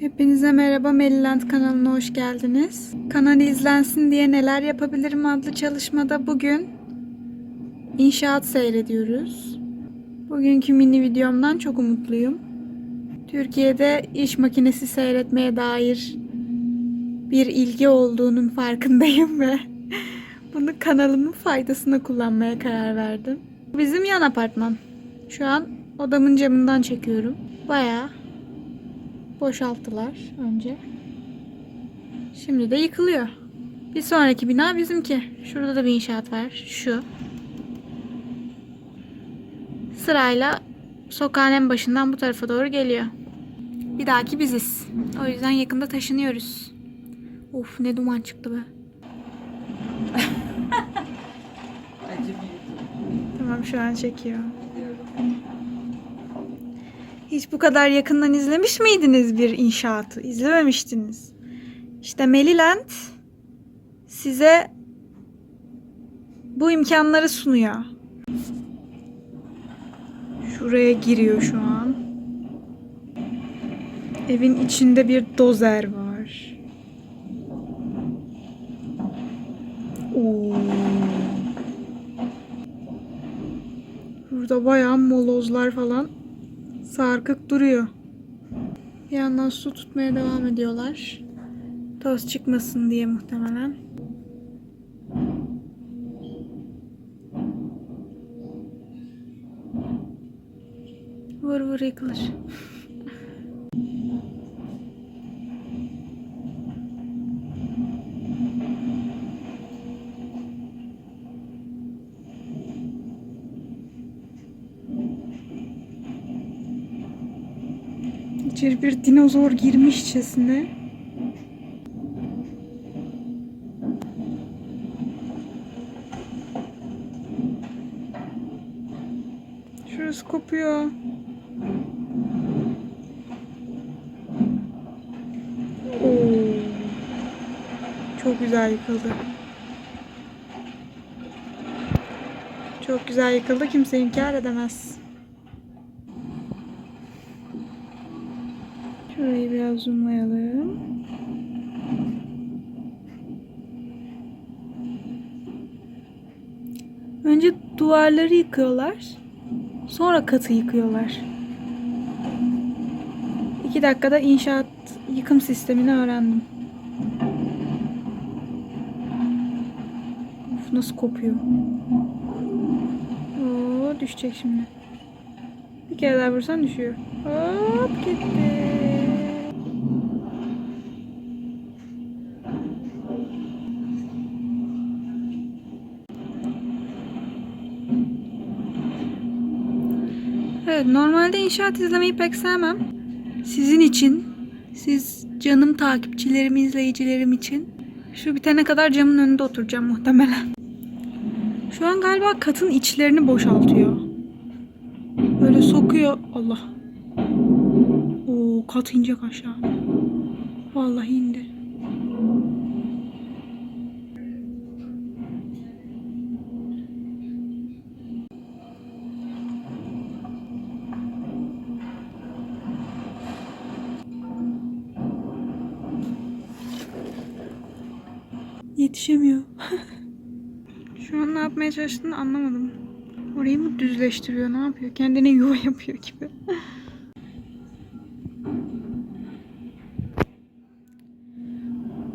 Hepinize merhaba Meliland kanalına hoş geldiniz. Kanal izlensin diye neler yapabilirim adlı çalışmada bugün inşaat seyrediyoruz. Bugünkü mini videomdan çok umutluyum. Türkiye'de iş makinesi seyretmeye dair bir ilgi olduğunun farkındayım ve bunu kanalımın faydasına kullanmaya karar verdim. Bizim yan apartman. Şu an odamın camından çekiyorum. Bayağı boşalttılar önce. Şimdi de yıkılıyor. Bir sonraki bina bizimki. Şurada da bir inşaat var. Şu. Sırayla sokağın en başından bu tarafa doğru geliyor. Bir dahaki biziz. O yüzden yakında taşınıyoruz. Of ne duman çıktı be. Tamam şu an çekiyor. Hiç bu kadar yakından izlemiş miydiniz bir inşaatı? İzlememiştiniz. İşte Meliland size bu imkanları sunuyor. Şuraya giriyor şu an. Evin içinde bir dozer var. Oo. Burada bayağı molozlar falan sarkık duruyor. Bir yandan su tutmaya devam ediyorlar. Toz çıkmasın diye muhtemelen. Vur vur yıkılır. İçeri bir dinozor girmişçesine. Şurası kopuyor. Oo. Çok güzel yıkıldı. Çok güzel yıkıldı. Kimse inkar edemez. Şurayı biraz zoomlayalım. Önce duvarları yıkıyorlar. Sonra katı yıkıyorlar. İki dakikada inşaat yıkım sistemini öğrendim. Of nasıl kopuyor. Oo, düşecek şimdi. Bir kere daha vursan düşüyor. Hop gitti. Evet, normalde inşaat izlemeyi pek sevmem. Sizin için, siz canım takipçilerim, izleyicilerim için şu bitene kadar camın önünde oturacağım muhtemelen. Şu an galiba katın içlerini boşaltıyor. Böyle sokuyor. Allah. Oo, kat inecek aşağı. Vallahi indi. Yetişemiyor. Şu an ne yapmaya çalıştığını anlamadım. Orayı mı düzleştiriyor, ne yapıyor? Kendine yuva yapıyor gibi.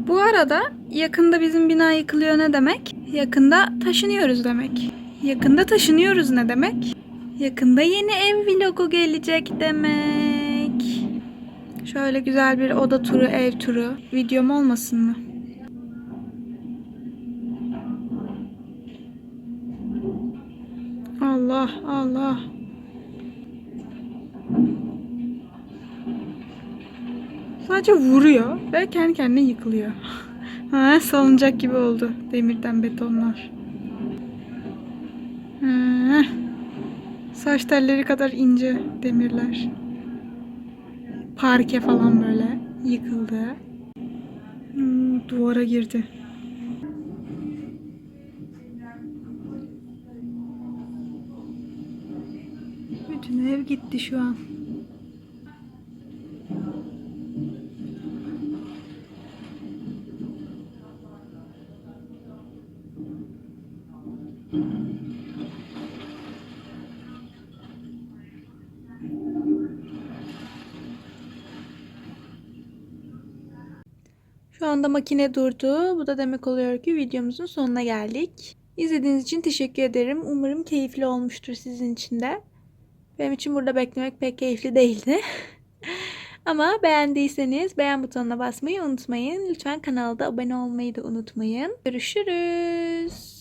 Bu arada yakında bizim bina yıkılıyor ne demek? Yakında taşınıyoruz demek. Yakında taşınıyoruz ne demek? Yakında yeni ev vlogu gelecek demek. Şöyle güzel bir oda turu, ev turu. Videom olmasın mı? Allah Allah. Sadece vuruyor ve kendi kendine yıkılıyor. ha, salıncak gibi oldu demirden betonlar. Ha, saç telleri kadar ince demirler. Parke falan böyle yıkıldı. Hmm, duvara girdi. Bütün ev gitti şu an. Şu anda makine durdu. Bu da demek oluyor ki videomuzun sonuna geldik. İzlediğiniz için teşekkür ederim. Umarım keyifli olmuştur sizin için de. Benim için burada beklemek pek keyifli değildi. Ama beğendiyseniz beğen butonuna basmayı unutmayın. Lütfen kanalda abone olmayı da unutmayın. Görüşürüz.